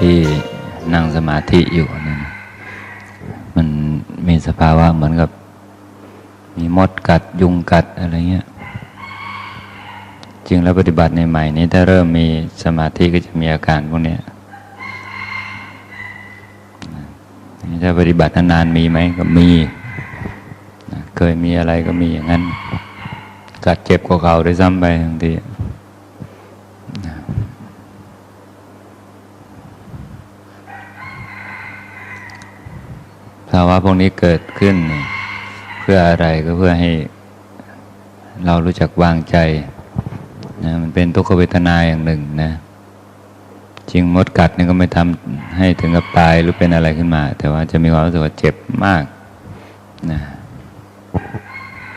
ที่นั่งสมาธิอยู่นั่นมันมีสภาวะเหมือนกับ มีมดกัดยุงกัดอะไรเงี้ยจริงแล้วปฏิบัติในใหม่นี้ถ้าเริ่มมีสมาธิก็จะมีอาการพวกนี้ถ้าปฏิบัตินานๆมีไหมก็มี เคยมีอะไรก็มีอย่างนั้น กัดเจ็บกว่าเก่าด้วยซ้ำไปบางทีนะภาวะพวกนี้เกิดขึ้น เพื่ออะไรก็เพื่อให้เรารู้จักวางใจนะมันเป็นทุกขเวทนาอย่างหนึ่งนะจริงมดกัดนี่ก็ไม่ทำให้ถึงกับตายหรือเป็นอะไรขึ้นมา แต่ว่าจะมีความรู้สึกว่าเจ็บมากนะ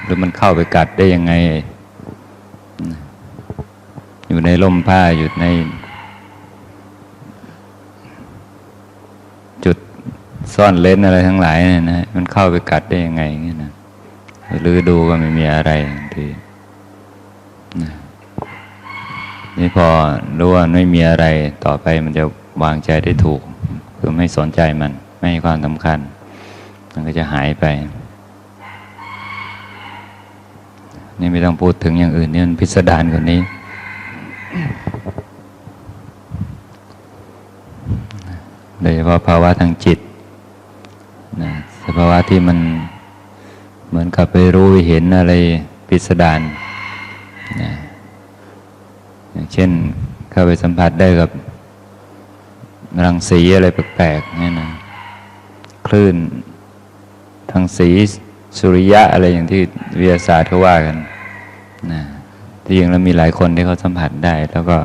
หรือมันเข้าไปกัดได้ยังไง อยู่ในร่มผ้าอยู่ใน จุด ซ่อนเลนอะไรทั้งหลายเนี่ยนะมันเข้าไปกัดได้ยังไงอย่างเงี้ยนะหรือดูก็ไม่มีอะไรทีนะนี่พอรู้ว่าไม่มีอะไรต่อไปมันจะวางใจได้ถูก คือไม่สนใจมัน ไม่ให้ความสำคัญ มันก็จะหายไป นี่ไม่ต้องพูดถึงอย่างอื่นนี่มันพิสดารกว่านี้โดยเฉพาะภาวะทางจิต ภาวะที่มันเหมือนกับไปรู้ไปเห็นอะไรพิสดารนะอย่างเช่นเข้าไปสัมผัสได้กับรังสีอะไรแปลกๆนี่นะคลื่นทางสีสุริยะอะไรอย่างที่วิทยาศาสตร์เขาว่ากันนะที่จริงแล้วมีหลายคนที่เขาสัมผัสได้ แล้วก็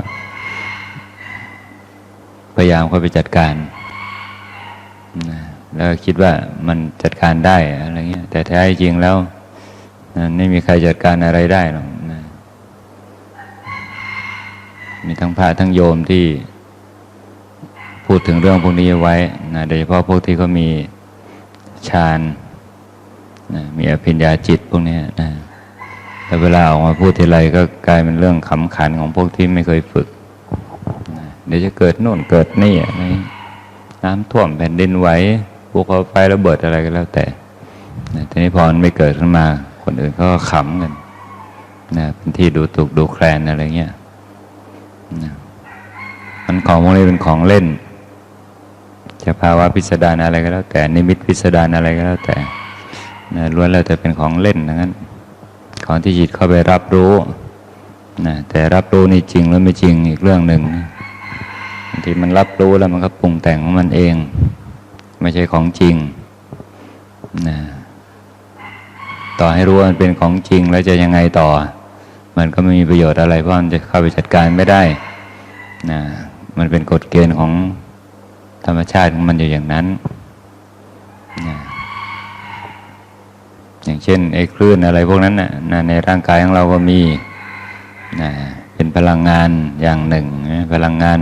พยายามเข้าไปจัดการนะ แล้วคิดว่ามันจัดการได้อะไรเงี้ย แต่แท้จริงแล้วไม่มีใครจัดการอะไรได้หรอกนะมีทั้งพระทั้งโยมที่พูดถึงเรื่องพวกนี้ไว้นะโดยเฉพาะพวกที่เขามีฌานนะมีอภิญญาจิตพวกนี้นะแต่เวลาออกมาพูดทีไรก็กลายเป็นเรื่องขำขันของพวกที่ไม่เคยฝึกเดี๋ยวจะเกิดโน่นเกิดนี่อะไรน้ำท่วมแผ่นดินไหว ภูเขาไฟระเบิดอะไรก็แล้วแต่นะทีนี้พอมันไม่เกิดขึ้นมา คนอื่นเขาก็ขำกันนะเป็นที่ดูถูกดูแคลนอะไรเงี้ยนะมันของพวกนี้เป็นของเล่น จะภาวะพิสดารอะไรก็แล้วแต่ นิมิตพิสดารอะไรก็แล้วแต่นะล้วนแล้วแต่เป็นของเล่นทั้งนั้น ของที่จิตเข้าไปรับรู้นะแต่รับรู้นี่จริงหรือไม่จริงอีกเรื่องหนึ่งบางทีมันรับรู้แล้วมันก็ปรุงแต่งของมันเอง ไม่ใช่ของจริงนะต่อให้รู้ว่ามันเป็นของจริงแล้วจะยังไงต่อ มันก็ไม่มีประโยชน์อะไรเพราะมันจะเข้าไปจัดการไม่ได้นะมันเป็นกฎเกณฑ์ของธรรมชาติของมันอยู่อย่างนั้นนะอย่างเช่นไอ้คลื่นอะไรพวกนั้นนะนะในร่างกายของเราก็มีนะเป็นพลังงานอย่างหนึ่งนะพลังงาน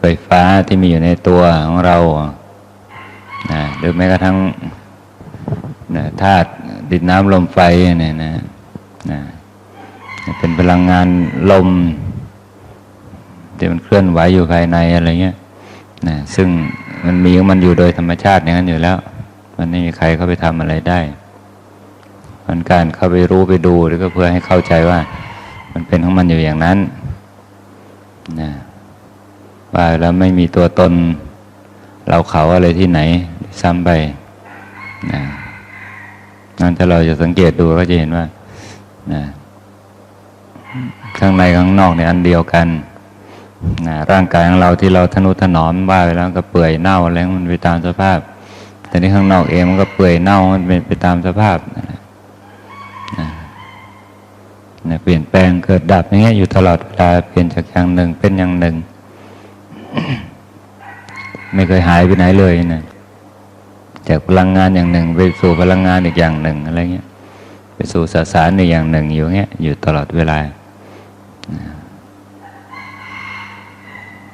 ไฟฟ้าที่มีอยู่ในตัวของเรา นะหรือแม้กระทั่งนะธาตุดินน้ำลมไฟเนี่ยนะนะเป็นพลังงานลมที่มันเคลื่อนไหวอยู่ภายในอะไรเงี้ยนะซึ่งมันมีของมันอยู่โดยธรรมชาติอย่างนั้นอยู่แล้ว มันไม่มีใครเข้าไปทำอะไรได้มันการเข้าไปรู้ไปดูหรือก็เพื่อให้เข้าใจว่า มันเป็นของมันอยู่อย่างนั้นนะว่าแล้วไม่มีตัวตน เราเขาอะไรที่ไหนซ้ำไปนะนั่นถ้าเราจะสังเกตดูก็จะเห็นว่านะข้างในข้างนอกเนี่ยอันเดียวกันนะร่างกายของเราที่เราทนุถนอมว่าไปแล้วก็เปื่อยเน่าอะไรมันไปตามสภาพ แต่ที่ข้างนอกเองมันก็เปื่อยเน่ามันเป็นไปตามสภาพนะนะเปลี่ยนแปลงเกิดดับอย่างเงี้ยอยู่ตลอดเวลาเปลี่ยนจากอย่างหนึ่งเป็นอย่างหนึ่ง ไม่เคยหายไปไหนเลยนะจากพลังงานอย่างหนึ่ง ไปสู่พลังงานอีกอย่างหนึ่งอะไรเงี้ยไปสู่สสารอีกอย่างหนึ่งอยู่เงี้ยอยู่ตลอดเวลา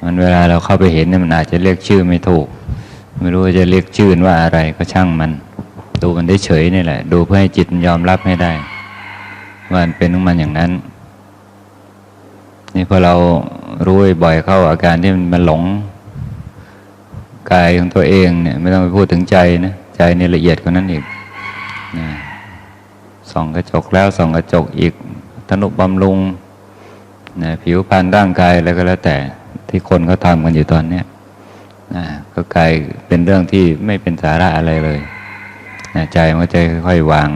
มันเวลาเราเข้าไปเห็นเนี่ยมันอาจจะเรียกชื่อไม่ถูก ไม่รู้จะเรียกชื่อว่าอะไรก็ช่างมัน ดูมันได้เฉยนี่แหละ ดูเพื่อให้จิตยอมรับให้ได้ว่ามันเป็นของมันอย่างนั้น นี่พอเรารู้บ่อยเข้าอาการที่มันหลง กายของตัวเองเนี่ยไม่ต้องไปพูดถึงใจนะใจในละเอียดกว่านั้นอีกนะส่องกระจกแล้วส่องกระจกอีกทนุบำรุงนะผิวพรรณร่างกายอะไรก็แล้วแต่ที่คนเขาทำกันอยู่ตอนเนี้ยนะก็กลายเป็นเรื่องที่ไม่เป็นสาระอะไรเลยนะใจมันจะค่อยๆวาง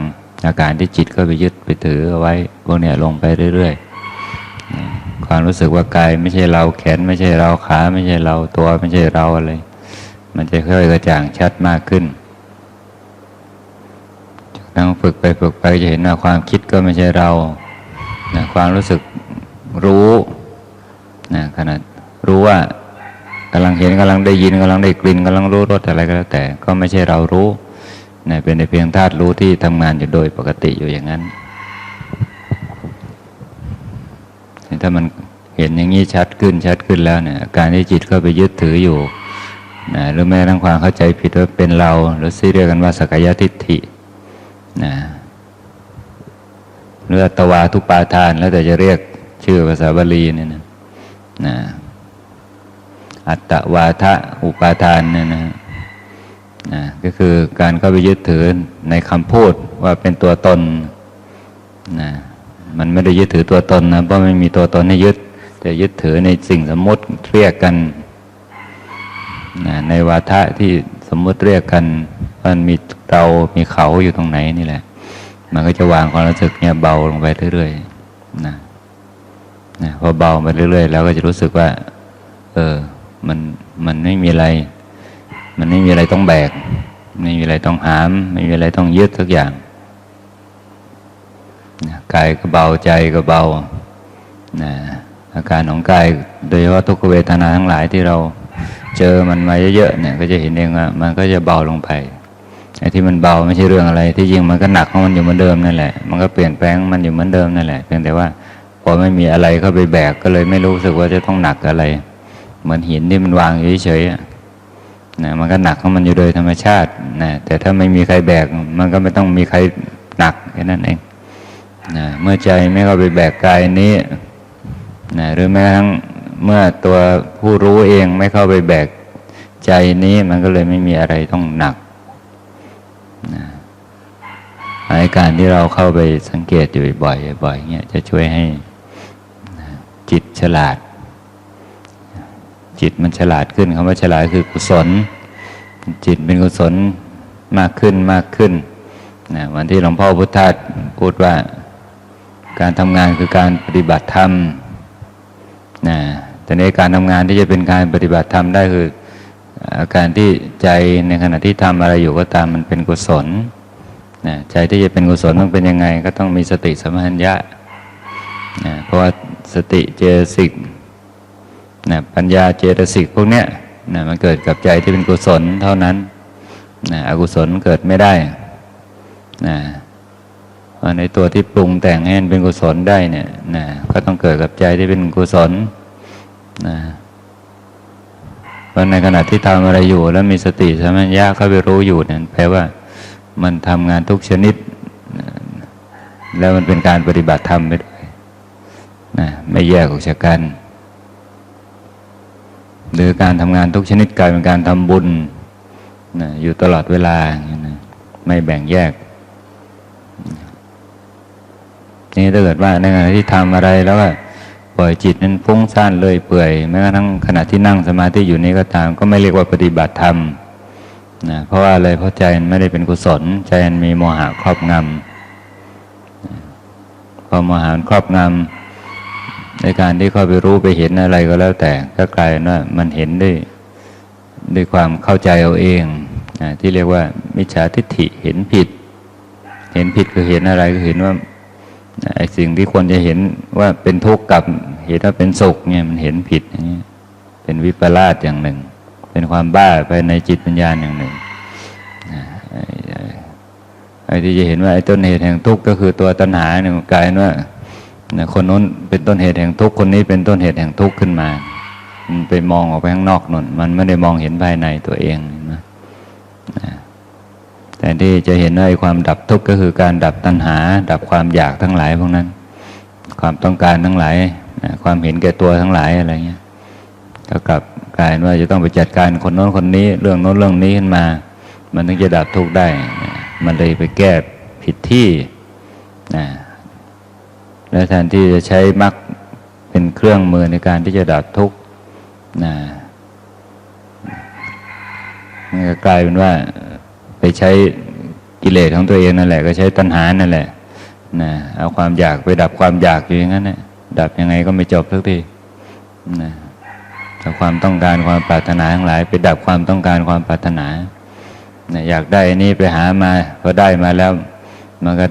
อาการที่จิตก็ไปยึดไปถือเอาไว้พวกเนี้ยลงไปเรื่อยๆนะความรู้สึกว่ากายไม่ใช่เราแขนไม่ใช่เราขาไม่ใช่เราตัวไม่ใช่เราอะไร มันจะค่อยกระจ่างชัดมากขึ้นจากนั้นฝึกไปฝึกไปจะเห็นว่าความคิดก็ไม่ใช่เรานะความรู้สึกรู้นะขนาดรู้ว่ากำลังเห็นกำลังได้ยินกำลังได้กลิ่นกำลังรู้รสอะไรก็แล้วแต่ ก็ไม่ใช่เรารู้นะเป็นในเพียงธาตุรู้ที่ทำงานอยู่โดยปกติอยู่อย่างนั้น ถ้ามันเห็นอย่างนี้ชัดขึ้นชัดขึ้นแล้วเนี่ย การที่จิตเข้าไปยึดถืออยู่ นะหรือแม้ทั่งความเข้าใจผิดว่าเป็นเรา หรือที่เรียกกันว่าสกายทิฏฐินะหรือตวาทุปาทาน แล้วแต่จะเรียกชื่อภาษาบาลีเนี่ยนะนะอัตตวาทะอุปาทานเนี่ยนะนะก็คือการเข้าไปยึดถือในคำพูดว่าเป็นตัวตนนะมันไม่ได้ยึดถือตัวตนนะเพราะไม่มีตัวตนให้ยึด แต่ยึดถือในสิ่งสมมติเรียกกัน ในวาทะที่สมมติเรียกกันมันมีเรามีเขาอยู่ตรงไหนนี่แหละ มันก็จะวางความรู้สึกเนี่ยเบาลงไปเรื่อยๆนะนะพอเบาไปเรื่อยๆแล้วก็จะรู้สึกว่า เออ มันมันไม่มีอะไร มันไม่มีอะไรต้องแบก ไม่มีอะไรต้องหาม ไม่มีอะไรต้องยึดสักอย่างนะกายก็เบาใจก็เบานะอาการของกายโดยเฉพาะทุกขเวทนาทั้งหลายที่เรา เจอมันมาเยอะๆเนี่ย ก็จะเห็นเองว่ามันก็จะเบาลงไปไอ้ที่มันเบาไม่ใช่เรื่องอะไร ที่จริงมันก็หนักของมันอยู่เหมือนเดิมนั่นแหละ มันก็เปลี่ยนแปลงมันอยู่เหมือนเดิมนั่นแหละเพียงแต่ว่าพอไม่มีอะไรเข้าไปแบกก็เลยไม่รู้สึกว่าจะต้องหนักอะไร เหมือนหินที่มันวางอยู่เฉยๆนะมันก็หนักของมันอยู่โดยธรรมชาตินะแต่ถ้าไม่มีใครแบกมันก็ไม่ต้องมีใครหนักแค่นั้นเองนะเมื่อใจไม่เข้าไปแบกกายนี้นะหรือแม้กระทั่ง เมื่อตัวผู้รู้เองไม่เข้าไปแบกใจนี้มันก็เลยไม่มีอะไรต้องหนักนะอาการที่เราเข้าไปสังเกตอยู่บ่อยๆบ่อยเงี้ยจะช่วยให้จิตฉลาด จิตมันฉลาดขึ้นคำว่าฉลาดคือกุศล จิตเป็นกุศลมากขึ้นมากขึ้นนะวันที่หลวงพ่อพุทธาสพูดว่าการทำงานคือการปฏิบัติธรรมนะ แต่ในการทำงานที่จะเป็นการปฏิบัติธรรมได้คืออาการที่ใจในขณะที่ทำอะไรอยู่ก็ตามมันเป็นกุศลนะใจที่จะเป็นกุศลมันเป็นยังไง ก็ต้องมีสติสัมปชัญญะนะเพราะว่าสติเจสิกนะปัญญาเจตสิกพวกเนี้ยนะมันเกิดกับใจที่เป็นกุศลเท่านั้นนะอกุศลเกิดไม่ได้นะในตัวที่ปรุงแต่งให้เป็นกุศลได้เนี่ยนะก็ต้องเกิดกับใจที่เป็นกุศล นะเพราะในขณะที่ทำอะไรอยู่ แล้วมีสติสมัญญะเข้าไปรู้อยู่เนี่ยแปลว่ามันทำงานทุกชนิด แล้วมันเป็นการปฏิบัติธรรมไปด้วยนะไม่แยกออกจากกัน หรือการทำงานทุกชนิดกลายเป็นการทำบุญนะอยู่ตลอดเวลาไม่แบ่งแยกนี่ถ้าเกิดว่าในขณะที่ทำอะไรแล้วก็ ปล่อยจิตนั้นฟุ้งซ่านเลยเปื่อยแม้กระทั่งขณะที่นั่งสมาธิอยู่นี้ก็ตาม ก็ไม่เรียกว่าปฏิบัติธรรมนะเพราะว่าอะไรเพราะใจมันไม่ได้เป็นกุศล ใจมันมีโมหะครอบงำพอโมหะครอบงำในการที่เข้าไปรู้ไปเห็นอะไรก็แล้วแต่ก็กลายว่ามันเห็นด้วยด้วยความเข้าใจเอาเองนะที่เรียกว่ามิจฉาทิฏฐิเห็นผิด เห็นผิดคือเห็นอะไรก็เห็นว่า ไอ้สิ่งที่ควรจะเห็นว่าเป็นทุกข์กับเห็นว่าเป็นสุขเนี่ยมันเห็นผิดอย่างนี้เป็นวิปลาสอย่างหนึ่ง เป็นความบ้าภายในจิตปัญญาอย่างหนึ่งไอ้ที่จะเห็นว่าไอ้ต้นเหตุแห่งทุกข์ก็คือตัวตัณหาเนี่ยกลายเป็นว่าคนนู้นเป็นต้นเหตุแห่งทุกข์คนนี้เป็นต้นเหตุแห่งทุกข์ขึ้นมามันไปมองออกไปข้างนอกนนมันไม่ได้มองเห็นภายในตัวเองนะ แต่ที่จะเห็นว่าความดับทุกข์ก็คือการดับตัณหา ดับความอยากทั้งหลายพวกนั้น ความต้องการทั้งหลายนะความเห็นแก่ตัวทั้งหลายอะไรเงี้ยก็กลับกลายเป็นว่าจะต้องไปจัดการคนโน้นคนนี้ เรื่องโน้นเรื่องนี้ขึ้นมา มันถึงจะดับทุกข์ได้นะมันเลยไปแก้ผิดที่นะแล้วแทนที่จะใช้มรรคเป็นเครื่องมือในการที่จะดับทุกข์นะมันก็กลายเป็นว่า ไปใช้กิเลสของตัวเองนั่นแหละก็ใช้ตัณหานั่นแหละนะเอาความอยากไปดับความอยากอยู่อย่างนั้นนะดับยังไงก็ไม่จบสักทีนะเอาความต้องการความปรารถนาทั้งหลาย ไปดับความต้องการความปรารถนานะอยากได้อันนี้ไปหามาพอได้มาแล้วมันก็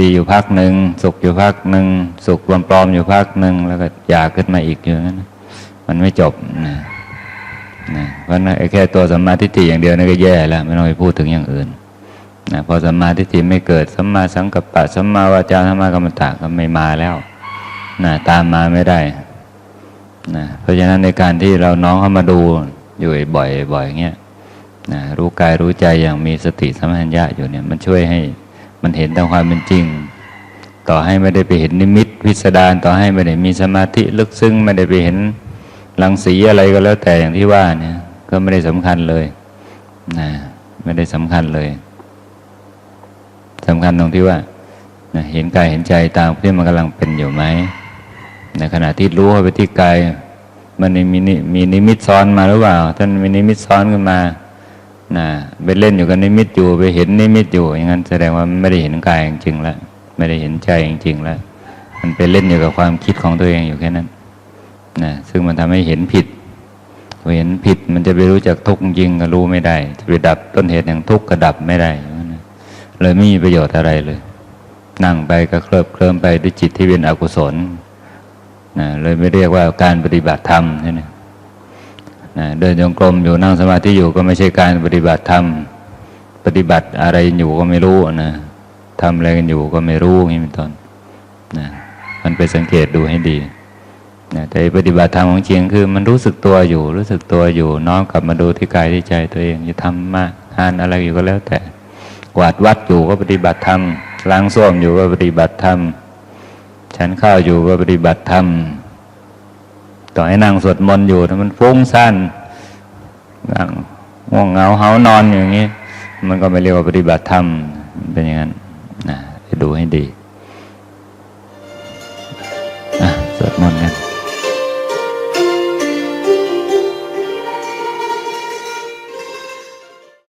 ดีอยู่พักหนึ่งสุขอยู่พักหนึ่งสุขปลอมๆอยู่พักหนึ่งแล้วก็อยากขึ้นมาอีกอย่างนั้นมันไม่จบนะ นะเพราะฉะแค่ตัวสัมมาทิฏฐิอย่างเดียวนี่ก็แย่แล้วไม่ต้องไปพูดถึงอย่างอื่นนะพอสัมมาทิฏฐิไม่เกิดสัมมาสังกัปปะสัมมาวาจาสัมมากรรมตะก็ไม่มาแล้วนะตามมาไม่ได้นะเพราะฉะนั้นในการที่เราน้องเข้ามาดูอยู่บ่อยๆอย่างเงี้ยนะรู้กายรู้ใจอย่างมีสติสัมปชัญญะอยู่เนี่ยมันช่วยให้มันเห็นตามความเป็นจริง ต่อให้ไม่ได้ไปเห็นนิมิตพิสดารต่อให้ไม่ได้มีสมาธิลึกซึ้งไม่ได้ไปเห็น รังสีอะไรก็แล้วแต่อย่างที่ว่าเนี่ยก็ไม่ได้สำคัญเลยนะไม่ได้สำคัญเลยสำคัญตรงที่ว่านะเห็นกายเห็นใจตามที่มันกำลังเป็นอยู่ไหมในขณะที่รู้เข้าไปที่กายมันมีนิมีนิมิตซ้อนมาหรือเปล่าท่านมีนิมิตซ้อนขึ้นมานะไปเล่นอยู่กับนิมิตอยู่ไปเห็นนิมิตอยู่ อย่างนั้น แสดงว่าไม่ได้เห็นกายจริงๆแล้วไม่ได้เห็นใจจริงๆแล้วมันไปเล่นอยู่กับความคิดของตัวเองอยู่แค่นั้น นะซึ่งมันทำให้เห็นผิดเห็นผิดมันจะไปรู้จักทุกข์จริงก็รู้ไม่ได้ จะไปดับต้นเหตุแห่งทุกข์ก็ดับไม่ได้ เลยไม่มีประโยชน์อะไรเลย นั่งไปก็เคลิบเคลิ้มไปด้วยจิตที่เป็นอกุศลนะเลยไม่เรียกว่าการปฏิบัติธรรมใช่ไหมนะเดินจงกรมอยู่นั่งสมาธิอยู่ก็ไม่ใช่การปฏิบัติธรรม ปฏิบัติอะไรอยู่ก็ไม่รู้นะทำอะไรกันอยู่ก็ไม่รู้อย่างนี้เป็นต้นนะมันไปสังเกตดูให้ดี นะแต่ปฏิบัติธรรมของจริงคือมันรู้สึกตัวอยู่ รู้สึกตัวอยู่ น้อมกลับมาดูที่กายที่ใจตัวเองจะทำมาทานอะไรอยู่ก็แล้วแต่กวาดวัดอยู่ก็ปฏิบัติธรรมล้างส้วมอยู่ก็ปฏิบัติธรรมฉันข้าวอยู่ก็ปฏิบัติธรรมต่อให้นั่งสวดมนต์อยู่ถ้ามันฟุ้งซ่านนั่งง่วงเหงาเหานอนอย่างนี้ มันก็ไม่เรียกว่าปฏิบัติธรรมเป็นอย่างนั้นนะดูให้ดีอะสวดมนต์กัน